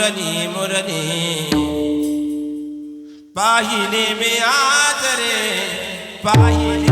मुरली मुरली. पाहिले मी आज रे पाहिले